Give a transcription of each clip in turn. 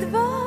два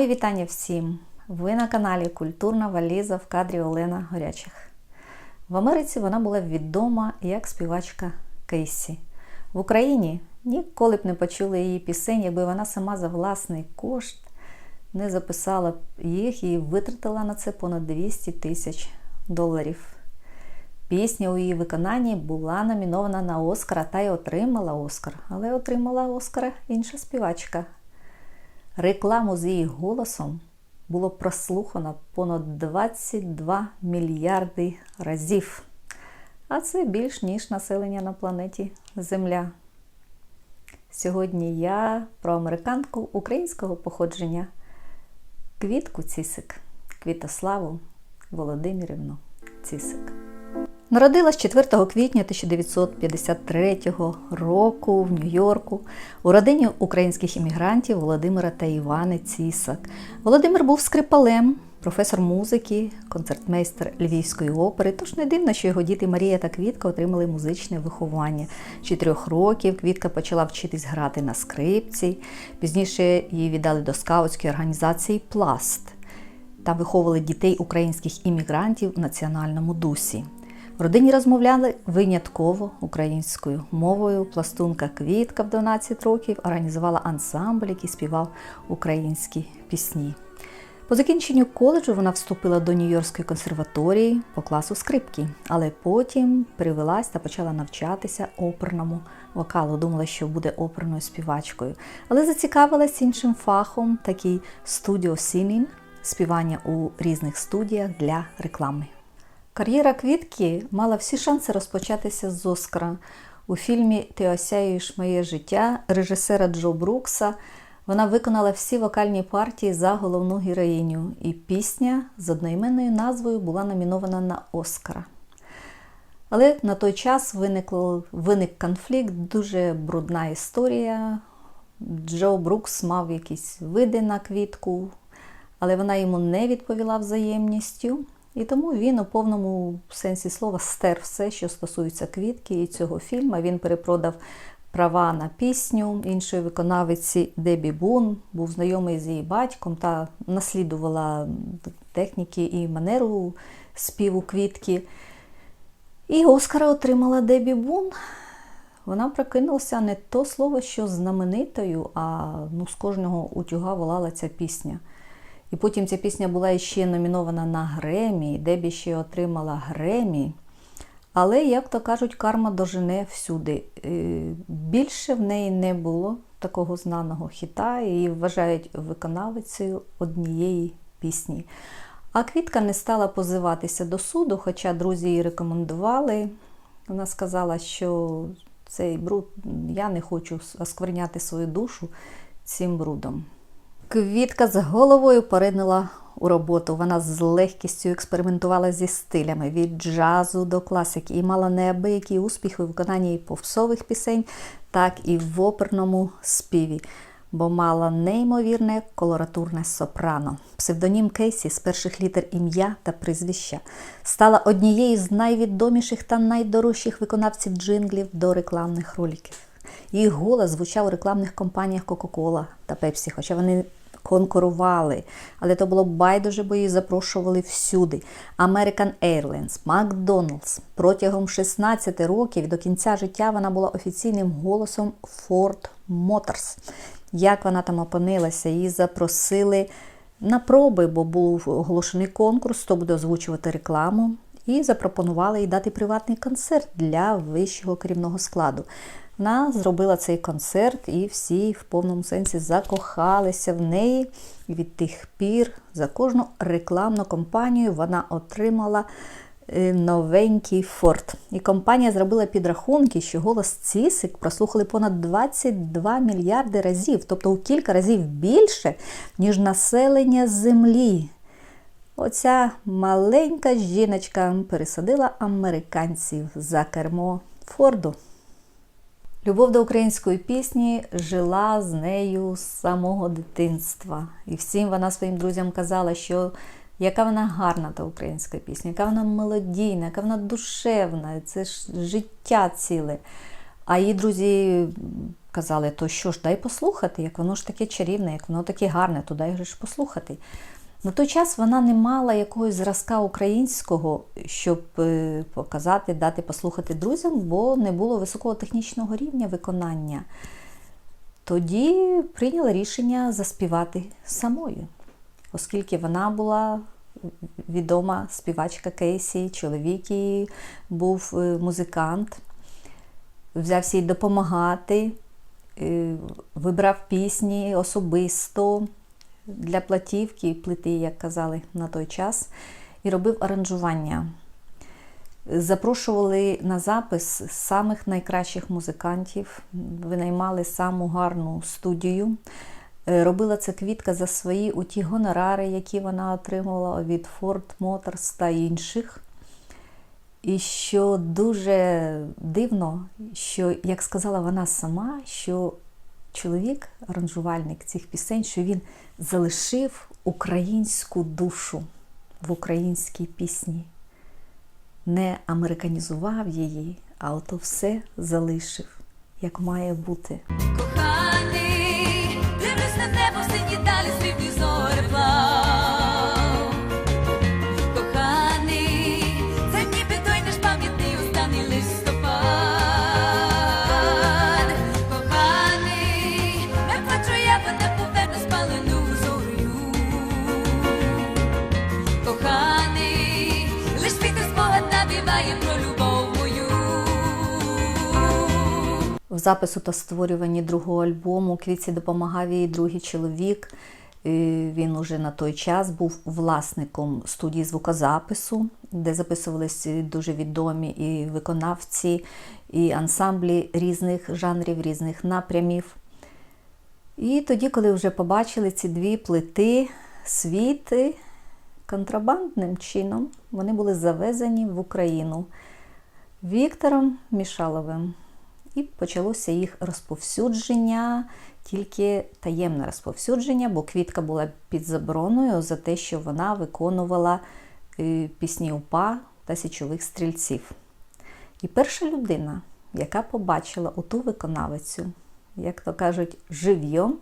Мої вітання всім! Ви на каналі Культурна валіза в кадрі Олена Горячих. В Америці вона була відома як співачка Кейсі. В Україні ніколи б не почули її пісень, якби вона сама за власний кошт не записала їх і витратила на це понад 200 тисяч доларів. Пісня у її виконанні була номінована на Оскара та й отримала Оскар, але отримала Оскара інша співачка Рекламу з її голосом було прослухано понад 22 мільярди разів. А це більш ніж населення на планеті Земля. Сьогодні я про американку українського походження Квітку Цісик, Квітославу Володимирівну Цісик. Народилась 4 квітня 1953 року в Нью-Йорку у родині українських іммігрантів Володимира та Івани Цісак. Володимир був скрипалем, професор музики, концертмейстер Львівської опери. Тож не дивно, що його діти Марія та Квітка отримали музичне виховання. Чотирьох років Квітка почала вчитись грати на скрипці. Пізніше її віддали до скаутської організації Пласт. Там виховували дітей українських іммігрантів в національному дусі. Родині розмовляли винятково українською мовою. Пластунка Квітка в 12 років організувала ансамбль, який співав українські пісні. По закінченню коледжу вона вступила до Нью-Йоркської консерваторії по класу скрипки, але потім перевелась та почала навчатися оперному вокалу. Думала, що буде оперною співачкою, але зацікавилась іншим фахом, такий студіо сінінг, співання у різних студіях для реклами. Кар'єра Квітки мала всі шанси розпочатися з Оскара. У фільмі Ти осяюєш моє життя режисера Джо Брукса. Вона виконала всі вокальні партії за головну героїню, і пісня з одноіменною назвою була номінована на Оскара. Але на той час виникло, виник конфлікт, дуже брудна історія. Джо Брукс мав якісь види на квітку, але вона йому не відповіла взаємністю. І тому він у повному сенсі слова стер все, що стосується квітки і цього фільму. Він перепродав права на пісню іншої виконавиці Дебі Бун, був знайомий з її батьком та наслідувала техніки і манеру співу квітки. І Оскара отримала Дебі Бун. Вона прокинулася не то слово, що знаменитою, а ну, з кожного утюга волала ця пісня. І потім ця пісня була ще номінована на Гремі, Дебі ще отримала Гремі. Але, як то кажуть, карма дожене всюди. Більше в неї не було такого знаного хіта, і вважають виконавицею однієї пісні. А Квітка не стала позиватися до суду, хоча друзі її рекомендували. Вона сказала, що цей бруд я не хочу оскверняти свою душу цим брудом. Квітка з головою поринула у роботу. Вона з легкістю експериментувала зі стилями від джазу до класики і мала неабиякий успіх у виконанні попсових пісень, так і в оперному співі, бо мала неймовірне колоратурне сопрано. Псевдонім Кейсі з перших літер ім'я та прізвища стала однією з найвідоміших та найдорожчих виконавців джинглів до рекламних роликів. Її голос звучав у рекламних компаніях Coca-Cola та Pepsi, хоча вони конкурували. Але то було байдуже, бо її запрошували всюди. American Airlines, McDonald's. Протягом 16 років до кінця життя вона була офіційним голосом Ford Motors. Як вона там опинилася, її запросили на проби, бо був оголошений конкурс, хто буде озвучувати рекламу. І запропонували їй дати приватний концерт для вищого керівного складу. Вона зробила цей концерт, і всі в повному сенсі закохалися в неї. І від тих пір за кожну рекламну кампанію вона отримала е, новенький Форд. І компанія зробила підрахунки, що голос Цісик прослухали понад 22 мільярди разів, тобто у кілька разів більше, ніж населення Землі. Оця маленька жіночка пересадила американців за кермо Форду. Любов до української пісні жила з нею з самого дитинства. І всім вона своїм друзям казала, що яка вона гарна та українська пісня, яка вона мелодійна, яка вона душевна, це ж життя ціле. А її друзі казали, то що ж, дай послухати, як воно ж таке чарівне, як воно таке гарне, то дай ж послухати. На той час вона не мала якогось зразка українського, щоб е, показати, дати послухати друзям, бо не було високого технічного рівня виконання. Тоді прийняла рішення заспівати самою, оскільки вона була відома співачка Кейсі, чоловік її був е, музикант, взявся їй допомагати, е, вибрав пісні особисто для платівки, плити, як казали на той час, і робив аранжування. Запрошували на запис самих найкращих музикантів, винаймали саму гарну студію. Е, Робила це квітка за свої у ті гонорари, які вона отримувала від Ford Motors та інших. І що дуже дивно, що, як сказала вона сама, що чоловік, аранжувальник цих пісень, що він залишив українську душу в українській пісні. Не американізував її, а ото все залишив, як має бути. Навіває про любов мою. В запису та створюванні другого альбому Квітці допомагав їй другий чоловік. Він уже на той час був власником студії звукозапису, де записувалися дуже відомі і виконавці, і ансамблі різних жанрів, різних напрямів. І тоді, коли вже побачили ці дві плити світи, контрабандним чином вони були завезені в Україну Віктором Мішаловим. І почалося їх розповсюдження, тільки таємне розповсюдження, бо квітка була під забороною за те, що вона виконувала е, пісні УПА та січових стрільців. І перша людина, яка побачила оту виконавицю, як то кажуть, живьом,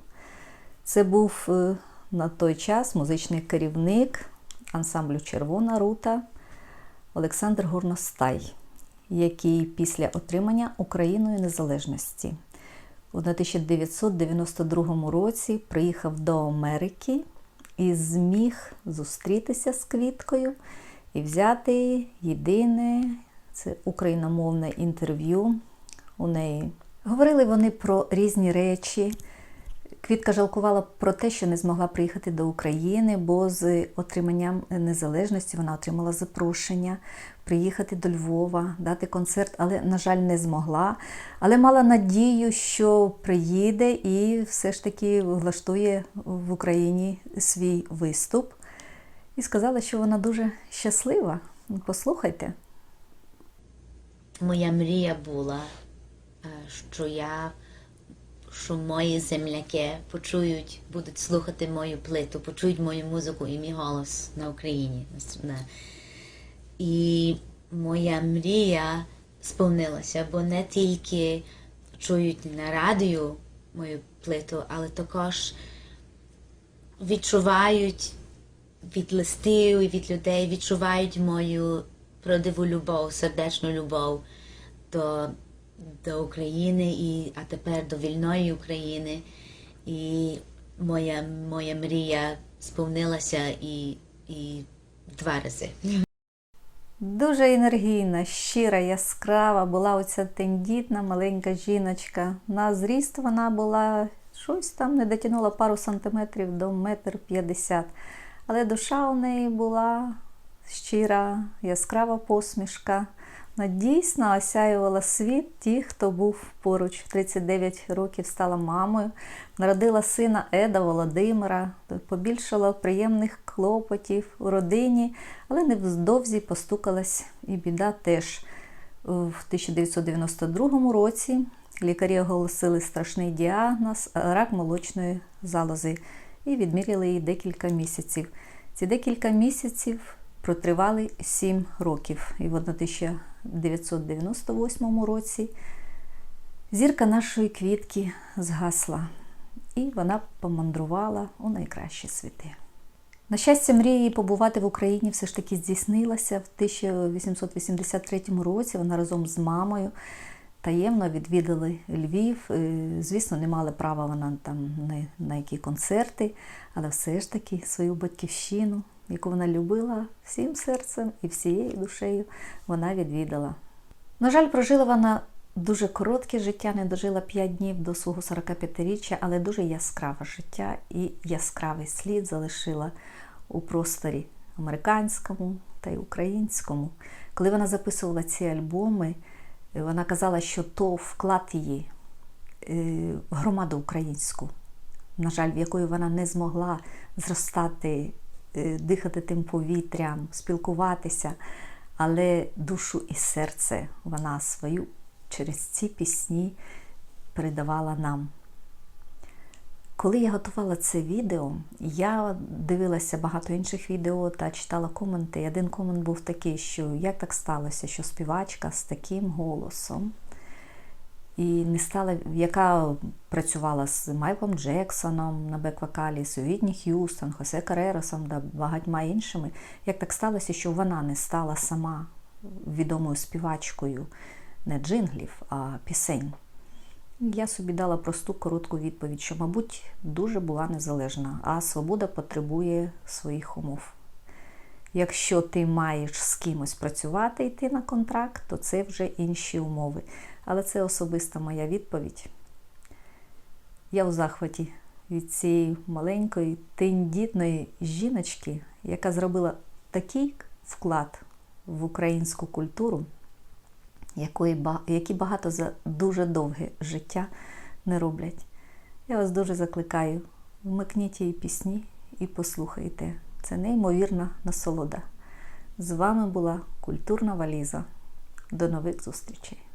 це був е, на той час музичний керівник ансамблю Червона рута Олександр Горностай, який після отримання Україною незалежності у 1992 році приїхав до Америки і зміг зустрітися з квіткою і взяти єдине це україномовне інтерв'ю у неї. Говорили вони про різні речі. Квітка жалкувала про те, що не змогла приїхати до України, бо з отриманням незалежності вона отримала запрошення приїхати до Львова, дати концерт, але, на жаль, не змогла. Але мала надію, що приїде і все ж таки влаштує в Україні свій виступ. І сказала, що вона дуже щаслива. Послухайте. Моя мрія була, е, що я, що мої земляки почують, будуть слухати мою плиту, почують мою музику і мій голос на Україні. І моя мрія сповнилася, бо не тільки чують на радіо мою плиту, але також відчувають від листів і від людей, відчувають мою правдиву любов, сердечну любов до, до України, і, а тепер до вільної України. І моя, моя мрія сповнилася і, і два рази. Дуже енергійна, щира, яскрава була оця тендітна маленька жіночка. На зріст вона була щось там не дотягнула пару сантиметрів до метр п'ятдесят. Але душа у неї була щира, яскрава посмішка. Вона дійсно осяювала світ ті, хто був поруч. 39 років стала мамою, народила сина Еда Володимира, побільшала приємних клопотів у родині, але невдовзі постукалась і біда теж. В 1992 році лікарі оголосили страшний діагноз рак молочної залози і відміряли їй декілька місяців. Ці декілька місяців протривали 7 років. І в 1998 році зірка нашої квітки згасла, і вона помандрувала у найкращі світи. На щастя, мрії побувати в Україні все ж таки здійснилася. В 1883 році вона разом з мамою таємно відвідали Львів. Е, Звісно, не мали права вона там на які концерти, але все ж таки свою батьківщину, яку вона любила всім серцем і всією душею, вона відвідала. На жаль, прожила вона дуже коротке життя, не дожила 5 днів до свого 45-річчя, але дуже яскраве життя і яскравий слід залишила у просторі американському та й українському. Коли вона записувала ці альбоми, вона казала, що то вклад її е, в громаду українську, на жаль, в якої вона не змогла зростати, е, дихати тим повітрям, спілкуватися, але душу і серце вона свою через ці пісні передавала нам. Коли я готувала це відео, я дивилася багато інших відео та читала коменти. І один комент був такий, що як так сталося, що співачка з таким голосом, і не стала, яка працювала з Майклом Джексоном на бек-вокалі, з Відні Х'юстон, Хосе Кареросом та багатьма іншими, як так сталося, що вона не стала сама відомою співачкою не джинглів, а пісень. Я собі дала просту коротку відповідь, що, мабуть, дуже була незалежна, а свобода потребує своїх умов. Якщо ти маєш з кимось працювати йти на контракт, то це вже інші умови. Але це особиста моя відповідь. Я у захваті від цієї маленької, тендітної жіночки, яка зробила такий вклад в українську культуру якої, які багато за дуже довге життя не роблять. Я вас дуже закликаю, вмикніть її пісні і послухайте. Це неймовірна насолода. З вами була культурна валіза. До нових зустрічей!